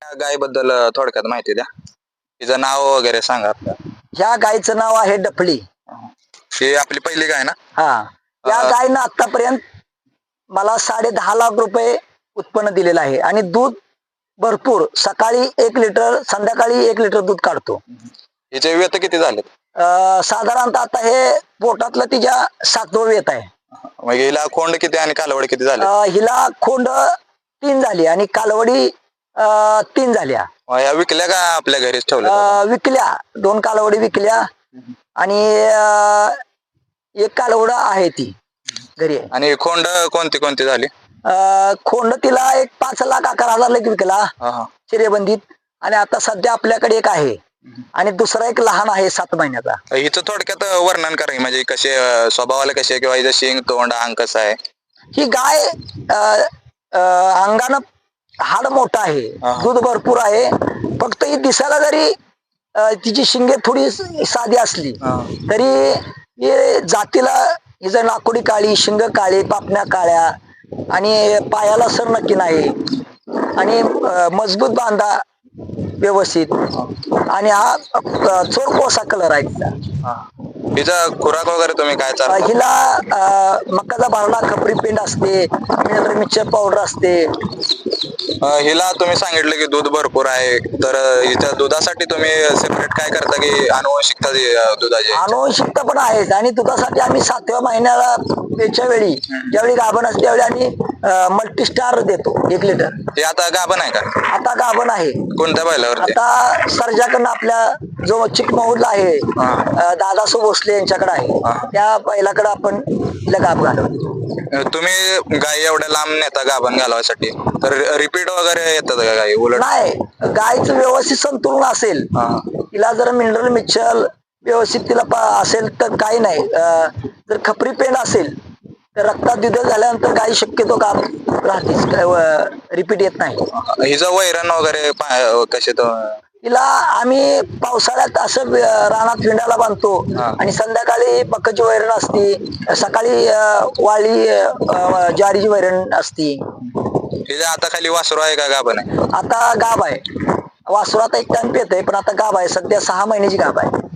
त्या गायबद्दल अं, थोडक्यात माहिती द्या. तिचं नाव वगैरे सांगा आपलं. ह्या गायचं नाव आहे डफली. ही आपली पहिली गाय ना? हा. या अं, गायनं आतापर्यंत मला साडे दहा लाख रुपये उत्पन्न दिलेलं आहे. आणि दूध भरपूर. सकाळी एक लिटर संध्याकाळी एक लिटर दूध काढतो. हिचे व्यत किती झाले अं, साधारणतः आता हे पोटातलं तिच्या सातवं येत आहे. मग हिला खोंड किती आणि कालवड किती झाले? अं, हिला खोंड तीन झाली आणि कालवडी अं, तीन झाल्या. विकल्या का आपल्या घरीच ठेवल्या? अं, विकल्या. दोन कालवडी विकल्या. आणि अं, एक कालवड आहे ती घरी. आहे. आणि खोंड कोणती कोणती झाली? अं, खोंड तिला एक पाच लाख अकरा हजार लाख विकला हा, हा. चिरेबंदीत आणि आता सध्या आपल्याकडे एक आहे. आणि दुसरा एक लहान आहे सात महिन्याचा. हिचं थोडक्यात वर्णन करा की म्हणजे कसे अं, स्वभावाला कसे किंवा हिचं शिंग तोंड अंग कसं आहे? ही गाय अं, अं, अंगानं हाड मोठं आहे. दूध भरपूर आहे. फक्त ही दिसायला जरी तिची शिंगे थोडी साधी असली तरी हे जातीला हिचं नाकोडी काळी शिंग काळी पापण्या काळ्या आणि पायाला सर नक्की नाही. आणि मजबूत बांधा व्यवस्थित. आणि हा चोर कोसा कलर आहे हिचा खुराक वगैरे तुम्ही काय हिला मकाचा बारडा खपरी पेंड असते मिक्सचर पावडर असते. हिला तुम्ही सांगितलं की दूध भरपूर आहे. तर हिच्या दुधासाठी तुम्ही सेपरेट काय करता की अनुवंशिकता जी, अं, दुधाची? अनुवंशिकता पण आहेत आणि दुधासाठी आम्ही सातव्या महिन्याला वेळी ज्यावेळी गाभण असते त्यावेळी आम्ही मल्टी स्टार देतो एक लिटर हे आता गाभण आहे का? आता गाभण आहे. कोणत्या बैलावरती? आता सर्जाकडनं आपल्या जो चिकमहूरला आहे. अं, दादासो भोसले यांच्याकडे आहे हा. त्या बैलाकडे आपण तिला गाभ घालवतो तुम्ही गाय एवढ्या लांब नेता गाभण घालवायसाठी तर रिपीट वगैरे येतात का गाई? उलट? नाही गायचं व्यवस्थित संतुलन असेल हा. तिला जर मिनरल मिक्सर व्यवस्थित तिला पा- असेल तर काही नाही. अं, जर खपरी पेंड असेल तर रक्तात दुध झाल्यानंतर गाई शक्यतो का राहतेच. रिपीट येत नाही. हिचं वैरण वगैरे कसे तो तिला आम्ही पावसाळ्यात असं रानात विंडाला बांधतो. आणि संध्याकाळी बक्काची वैरण असती. सकाळी वाळी ज्वारीची वैरण असती. हिच्या आता खाली वासरू आहे का गाभण आहे आता गाभ आहे. वासुरात एक टाइम पेत आहे पण आता गाभ आहे. सध्या सहा महिन्याची गाभ आहे.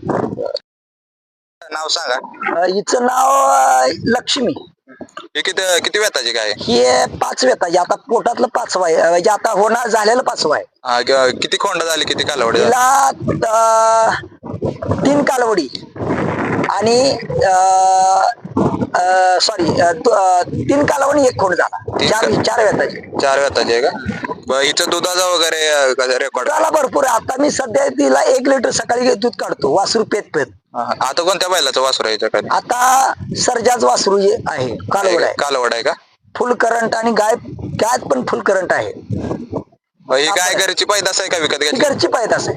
नाव सांगा. हिचं नाव लक्ष्मी. ही किती किती वेताची गाय आहे? ही पाच वेताची आता पोटातलं पाचवा आहे. म्हणजे आता होणार झालेलं पाचवा आहे. हा, क- किती खोंड झाली किती कालवडी झाली? तिला अं, तीन कालवडी. आणि सॉरी तीन कालवडी एक खोड झाला. चार चार वेताची. चार वेताची आहे का? ब- हिचं दुधाचा वगैरे रेकॉर्ड त्याला भरपूर आहे. आता मी सध्या तिला एक लिटर सकाळी दूध काढतो वासरू पेत पेत. आता कोणत्या बैलाचं वासरू आहे हिच्याकडे आता सर्जाच वासरू जे आहे कालवड आहे. कालवड आहे का? फुल करंट आणि गाय गायत पण फुल करंट आहे. ही गाय घरची पैदास आहे का विकत ती घ्यायची घरची पायदास आहे.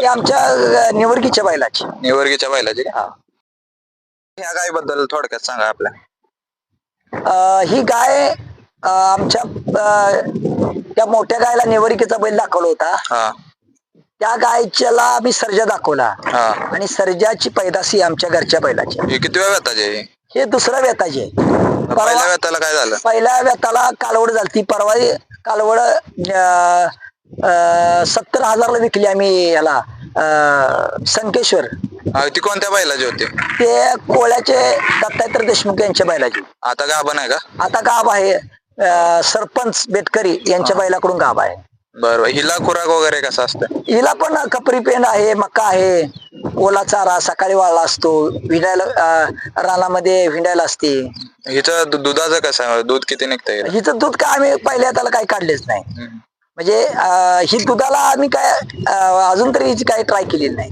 ती आमच्या अं, निवर्गीच्या बैलाची. निवर्गीच्या बैलाची का? हा. ह्या गायबद्दल थोडक्यात सांगा आपल्या. अं, ही गाय अं, आमच्या अं, त्या मोठ्या गायला निवरिकेचा बैल दाखवला होता. हा. त्या गायच्याला आम्ही सर्जा दाखवला. हा. आणि सर्जाची पैदासी आमच्या घरच्या बैलाची. ही किती वेळ आहे? ही? दुसऱ्या वेताचे पहिल्या परवा वेताला काय झालं? पहिल्या वेताला कालवड झालती परवा कालवड सत्तर हजारला विकली आम्ही याला अं, संकेश्वर. हा, ती कोणत्या बैलाची होती? ते कोळ्याचे दत्तात्रय देशमुख यांच्या बैलाची. आता गाभण आहे का? आता गाभ आहे. अं, सरपंच बेटकरी यांच्या बैलाकडून गाभ आहे. बरं हिला खुराक वगैरे कसं असतं? हिला पण कपरी पेंड आहे मका आहे ओला चारा सकाळी वाळला असतो विंडायला अं, रानामध्ये विंडायला असते. हिचं दु- दुधाचं कसं आहे? दूध किती निघतं हिला? हिचं दूध काय आम्ही पहिल्या त्याला काही काढलेच नाही. हम्म. म्हणजे अं, ही दुधाला आम्ही काय अं, अजून तरी हिची काही ट्राय केलेली नाही.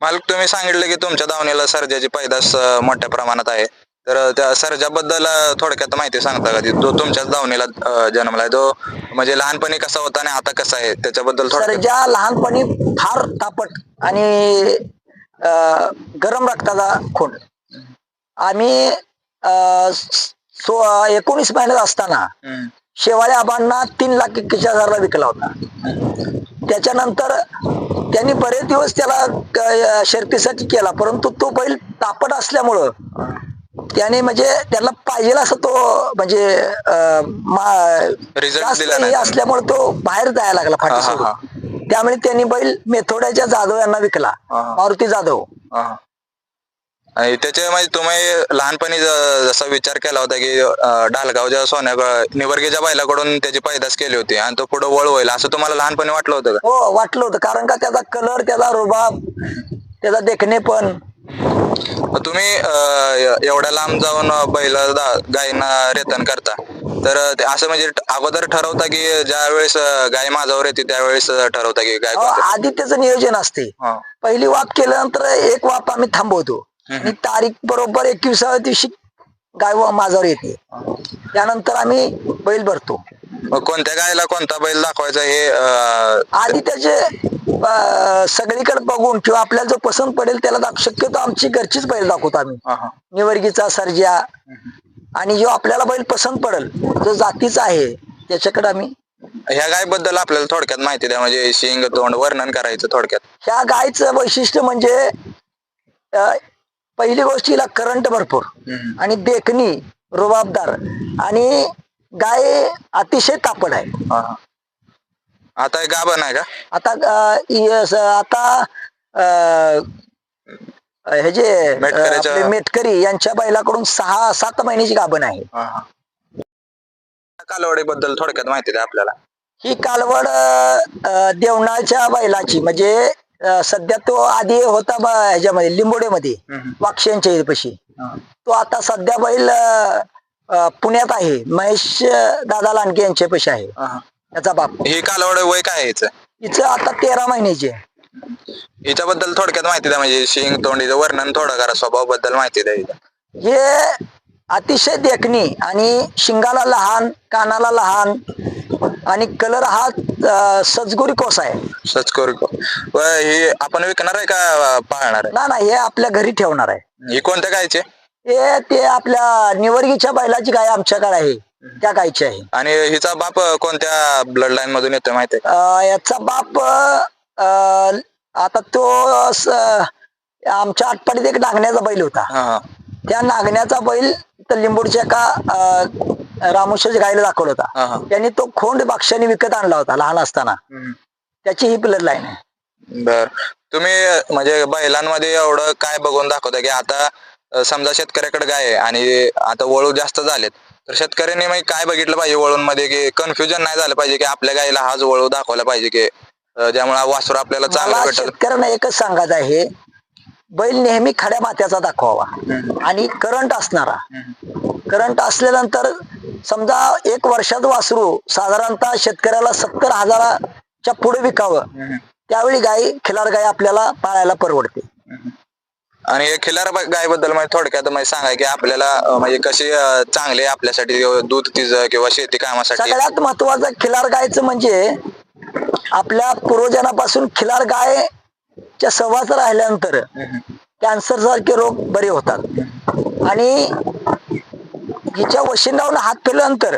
मालक तुम्ही सांगितलं की तुमच्या दावणीला सर्जाची पैदास अं, मोठ्या प्रमाणात आहे. तर त्या सर्जाबद्दल थोडक्यात माहिती सांगता का ती? तुमच्याच दावणीला अं, जन्मलाय तो म्हणजे लहानपणी कसा होता आणि आता कसा आहे त्याच्याबद्दल ज्या लहानपणी फार तापट आणि गरम रक्ताचा खोंड आम्ही सो एकोणीस महिन्यात असताना. शेवाळे आबांना तीन लाख एकवीस हजारला विकला होता त्याच्यानंतर त्यांनी बरेच दिवस त्याला शर्तीसाठी केला परंतु तो बैल तापट असल्यामुळं त्याने म्हणजे त्याला पाहिजे असं तो म्हणजे हे. असल्यामुळे तो बाहेर जायला लागला फाटी सोडून त्यामुळे त्यांनी बैल मेथोड्याच्या जाधव यांना विकला. मारुती जाधव. आणि त्याच्या म्हणजे तुम्ही लहानपणी जसा विचार केला होता की ढालगावच्या सोन्या निवर्गीच्या बैलाकडून त्याची पैदास केली होती आणि तो पुढे वळ होईल असं तुम्हाला लहानपणी वाटलं होतं का हो वाटलं होतं कारण का त्याचा कलर त्याचा रुबाब त्याचा देखणे पण तुम्ही एवढ्या लांब जाऊन बैल गायींना रेतन करता. तर असं म्हणजे अगोदर ठरवता की ज्या वेळेस गाय माझ्यावर येते त्यावेळेस ठरवता की गाय आधी त्याचं नियोजन असते. पहिली वाप केल्यानंतर एक वाप आम्ही थांबवतो. आणि तारीख बरोबर एकविसाव्या दिवशी गाय माझ्यावर येते. त्यानंतर आम्ही बैल भरतो. मग कोणत्या गायला कोणता बैल दाखवायचा हे अं, आधी त्याचे अं, सगळीकडे बघून किंवा आपल्याला जो पसंत पडेल त्याला दाख- शक्यतो आमची घरचीच बैल दाखवतो आम्ही. हा, हा. निवर्गीचा सर्जा आणि जो आपल्याला बैल पसंत पडेल जो जातीचा आहे त्याच्याकडे आम्ही ह्या गायबद्दल आपल्याला थोडक्यात माहिती द्या. म्हणजे शिंग तोंड वर्णन करायचं थोडक्यात. ह्या गायचं वैशिष्ट्य म्हणजे अं, पहिली गोष्ट हिला करंट भरपूर. आणि देखणी रुबाबदार आणि गाय अतिशय तापड आहे हा. आता हे गाभण आहे का आता अं, इ- स- आता अं, हे जे अं, मेटकरीच्या- आपले मेटकरी यांच्या बैलाकडून सहा सात महिन्याची गाभण आहे हा, हा. कालवडी बद्दल थोडक्यात माहिती द्या आपल्याला ही कालवड अं, देवणाच्या बैलाची म्हणजे अं, सध्या तो आधी होता ब- ह्याच्यामध्ये लिंबोडेमध्ये हम्म. वाक्षांच्या हा. तो आता सध्या बैल अं, अं, पुण्यात आहे महेश अं, दादा लांडगे यांच्या पैसे आहे हा. त्याचा बाप ही कालवड वय काय आहे? हिचं आता तेरा महिन्याची हिच्याबद्दल थोडक्यात माहिती द्या म्हणजे शिंग तोंडीचं वर्णन थोडं करा स्वभावबद्दल माहिती द्या हिच्या. हे अतिशय देखणी आणि शिंगाला लहान कानाला लहान आणि कलर हा अं, सजगुरी कोस आहे. सच करू व ही आपण विकणार आहे का पाळणार आहे? ना ना हे आपल्या घरी ठेवणार आहे. ही कोणत्या गायचे? हे ते आपल्या निवर्गीच्या बैलाची गाय आमच्याकडे आहे. त्या गायची आहे. आणि हिचा बाप कोणत्या ब्लड लाईन मधून येतोय माहिती आहे अं, याचा बाप अं, आता तो स- आमच्या आटपाडीत एक नागण्याचा बैल होता. हा त्या नागण्याचा बैल तर लिंबूडच्या एका अं, रामोशाच्या गायला दाखवला हा, हा. होता त्यांनी तो खोंड बाक्षाने विकत आणला होता लहान असताना. हम्म. त्याची ही ब्लड लाईन आहे. बर. तुम्ही म्हणजे बैलांमध्ये एवढं काय बघून दाखवता की आता अं, समजा शेतकऱ्याकडे गाय आहे आणि आता वळू जास्त झालेत तर शेतकऱ्यांनी मग काय बघितलं पाहिजे वळून मध्ये की कन्फ्युजन नाही झालं पाहिजे की आपल्या गायला हाच वळू दाखवला पाहिजे की अं, ज्यामुळे वासरू आपल्याला चांगलं मला भेटल? शेतकऱ्यांना एकच सांगायचं आहे बैल नेहमी खड्या मात्याचा दाखवावा. आणि करंट असणारा. करंट असल्यानंतर समजा एक वर्षात वासरू साधारणतः शेतकऱ्याला सत्तर हजाराच्या पुढे विकावं. त्यावेळी गाय खिलार गाय आपल्याला पाळायला परवडते. आणि खिलार गायबद्दल म्हणजे थोडक्यात म्हणजे सांगा की आपल्याला म्हणजे कशी चांगली आपल्यासाठी? दूध तिचं किंवा शेती कामासाठी? सगळ्यात महत्वाचं खिलार गायचं म्हणजे आपल्या पूर्वजनापासून खिलार गायच्या सहवास राहिल्यानंतर कॅन्सर सारखे रोग बरे होतात. आणि हिच्या वशिंडावून हात फिरल्यानंतर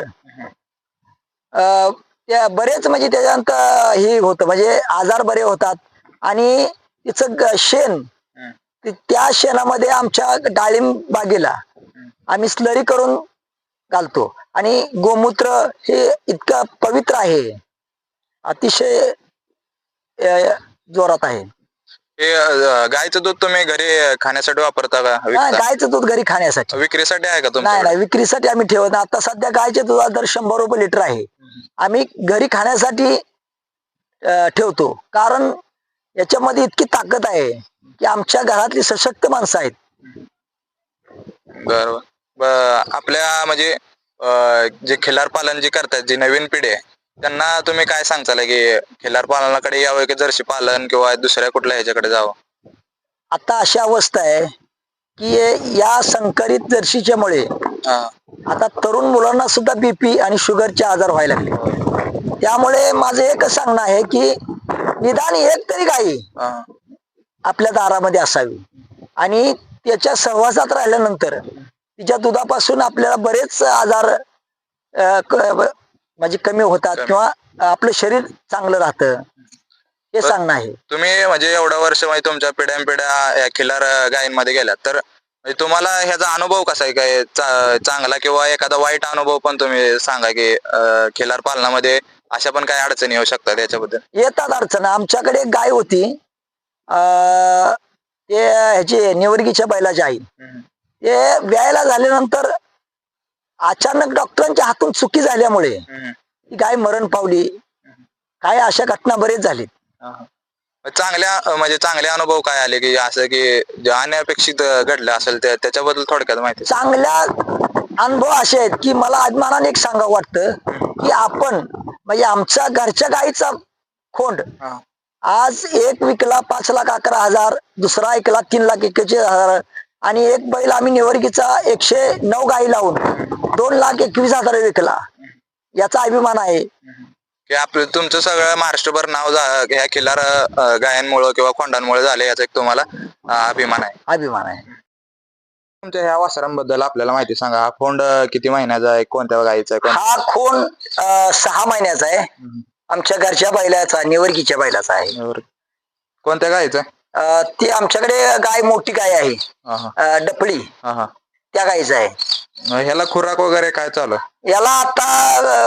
अं, त्या बरेच म्हणजे त्याच्यानंतर हे होतं. म्हणजे आजार बरे होतात. आणि तिचं शेण त्या शेणामध्ये आमच्या डाळिंब बागेला आम्ही स्लरी करून घालतो. आणि गोमूत्र हे इतकं पवित्र आहे. अतिशय जोरात आहे. हे अं, गायचं दूध तुम्ही घरी खाण्यासाठी वापरता का? हा, विकता? गायचं दूध घरी खाण्यासाठी. विक्रीसाठी आहे का नाही तुमच्याकडे? नाही विक्रीसाठी आम्ही ठेवत नाही. आता सध्या गायच्या दुधाचा दर शंभर रुपये लिटर आहे. आम्ही घरी खाण्यासाठी अं, ठेवतो. कारण याच्यामध्ये इतकी ताकद आहे की आमच्या घरातली सशक्त माणसं आहेत. बरोबर. आपल्या म्हणजे अं, जे खिलार पालन जे करतात जी नवीन पिढी आहे त्यांना तुम्ही काय सांगताल की खिलार पालनाकडे यावं की जर्शी पालन किंवा दुसऱ्या कुठल्या ह्याच्याकडे जावं आता अशी अवस्था आहे की या संकरित जर्शीच्यामुळे. आता तरुण मुलांना सुद्धा बीपी आणि शुगरचे आजार व्हायला लागले त्यामुळे माझं एकच सांगणं आहे की निदान एक तरी गाई. आपल्या दारामध्ये असावी आणि त्याच्या सहवासात राहिल्यानंतर तिच्या दुधापासून आपल्याला बरेच आजार म्हणजे कमी होतात कमी. किंवा आपलं शरीर चांगलं राहतं. हे बर. सांगणं आहे. तुम्ही म्हणजे एवढं वर्ष म्हणजे तुमच्या पिढ्यान पिढ्या या खिलार गायींमध्ये गेल्यात तर म्हणजे तुम्हाला ह्याचा अनुभव कसा आहे? काय चा- चांगला किंवा एखादा वाईट अनुभव पण तुम्ही सांगा की अं, खिलार पालनामध्ये अशा पण काही अडचणी येऊ शकतात याच्याबद्दल? येतात अडचण. आमच्याकडे एक गाय होती. अं, ते ह्याची निवर्गीच्या बैलाची आई. ते व्यायला झाल्यानंतर अचानक डॉक्टरांच्या हातून चुकी झाल्यामुळे ती गाय मरण पावली. काय अशा घटना बरेच झाली चांगल्या म्हणजे चांगले अनुभव काय आले की असं की जे अनपेक्षित घडलं असेल त्या- त्याच्याबद्दल थोडक्यात माहिती सांगा. चांगल्या अनुभव असे आहेत की मला अभिमानाने एक सांगावं वाटतं की आपण म्हणजे आमच्या घरच्या गाईचा खोंड हा. आज एक विकला पाच लाख अकरा हजार दुसरा एक लाख तीन लाख एकेचाळीस हजार आणि एक बैल आम्ही निवर्गीचा एकशे नऊ गाई लावून दोन लाख एकवीस हजार विकला. याचा अभिमान आहे. की आपलं तुमचं सगळं महाराष्ट्रभर नाव झा- ह्या गायांमुळं किंवा खोंडांमुळे झालं याचा एक तुम्हाला अं, अभिमान आहे. अभिमान आहे. तुमच्या ह्या वासरांबद्दल आपल्याला माहिती सांगा. हा खोंड अं, किती महिन्याचा आहे? कोणत्या गाईचा आहे? कोण- हा खून अं, सहा महिन्याचा आहे. आमच्या घरच्या बैलाचा निवर्गीच्या बैलाचा आहे. बरं. कोणत्या आहे? अं, ती आमच्याकडे गाय मोठी गाय आहे. हा हा. अं, डपळी. हा हा. त्या गायीचं आहे. ह्याला खुराक वगैरे काय चालू आहे? याला आता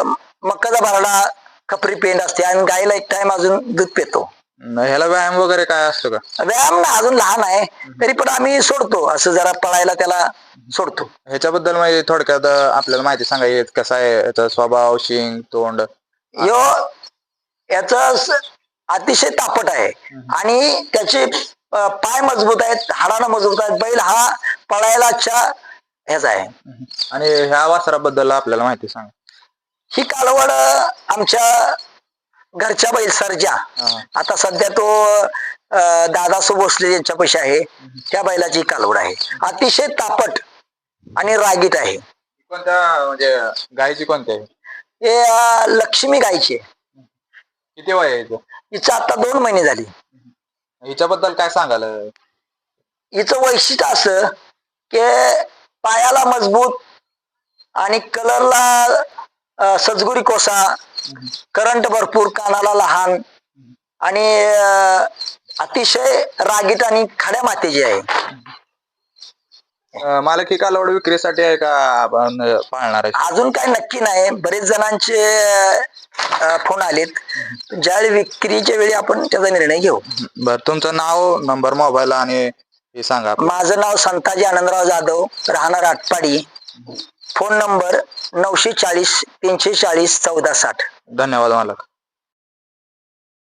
अं, मक्काचा भरडा खपरी पेंड असते आणि गायीला एक टाइम अजून दूध पितो. न ह्याला व्यायाम वगैरे काय असतो का? व्यायाम ना अजून लहान आहे. तरी पण आम्ही सोडतो. असं जरा पळायला त्याला सोडतो. ह्याच्याबद्दल म्हणजे थोडक्यात अं, आपल्याला माहिती सांगा हे कसा आहे? याचा स्वभाव शिंग तोंड? यो याच अतिशय तापट आहे. आणि त्याचे अं, पाय मजबूत आहेत हाडानं मजबूत आहेत. बैल हा पळायलाच्या ह्याचा आहे. आणि ह्या वासराबद्दल आपल्याला माहिती सांगा. ही कालवड आमच्या घरच्या बैल सरजा. हा. आता सध्या तो अं, दादासो भोसले यांच्या पैसे आहे त्या बैलाची कालवड आहे. अतिशय तापट आणि रागीट आहे. कोणत्या म्हणजे गायची कोणत्या आहे? हे अं, लक्ष्मी गायची आहे. किती वय आहे हिचं? हिचं आता दोन महिने झाली. हिच्याबद्दल काय सांगाल? हिचं वैशिष्ट्य असं की पायाला मजबूत आणि कलरला सजगुरी कोसा करंट भरपूर कानाला लहान आणि अतिशय रागीट आणि खड्या मातीची आहे. मालक कालवड विक्रीसाठी आहे का पाळणार आहे? अजून काही नक्की नाही. बरेच जणांचे फोन आलेत. ज्यावेळी विक्रीच्या वेळी आपण त्याचा निर्णय घेऊ. बर तुमचं नाव नंबर मोबाईल आणि हे सांगा आपलं. माझं नाव संताजी आनंदराव जाधव राहणार आटपाडी. फोन नंबर नऊशे चाळीस तीनशे चाळीस चौदा साठ. धन्यवाद मालक.